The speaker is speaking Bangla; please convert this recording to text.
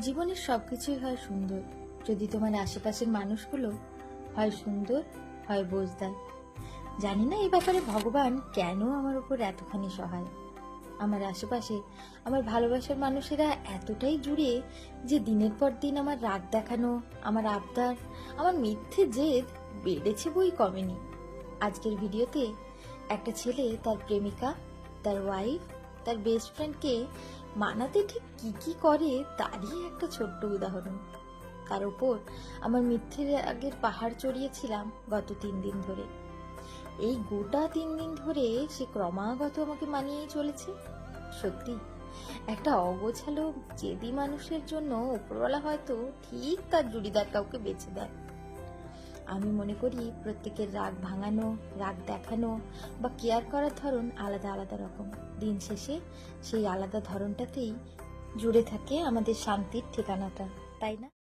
জীবনের সবকিছুই হয় সুন্দর। যদি তোমার আশেপাশের মানুষগুলো হয় সুন্দর, হয় বোঝদার। জানি না এই ব্যাপারে ভগবান কেন আমার উপর এতখানি সহায়। আমার আশেপাশে, আমার ভালোবাসার মানুষেরা এতটাই জুড়ে যে দিনের পর দিন আমার রাগ দেখানো, আমার আবদার, আমার মিথ্যে জেদ বেড়েছে বই কমেনি। আজকের ভিডিওতে একটা ছেলে তার প্রেমিকা, তার ওয়াইফ তার বেস্ট ফ্রেন্ডকে মানাতে ঠিক কি কি করে তারই একটা ছোট্ট উদাহরণ। তার উপর আমার মিথ্যের আগের পাহাড় চড়িয়েছিলাম গত তিন দিন ধরে। এই গোটা তিন দিন ধরে সে ক্রমাগত আমাকে মানিয়েই চলেছে। সত্যি, একটা অগোছালো, জেদি মানুষের জন্য উপরওয়ালা হয়তো ঠিক তার জুড়িদার কাউকে বেছে দেয়। আমি মনে করি প্রত্যেকের রাগ ভাঙানো, রাগ দেখানো বা কেয়ার করার ধরন আলাদা আলাদা রকম। দিন শেষে সেই আলাদা ধরনটাতেই জুড়ে থাকে আমাদের শান্তির ঠিকানাটা, তাই না?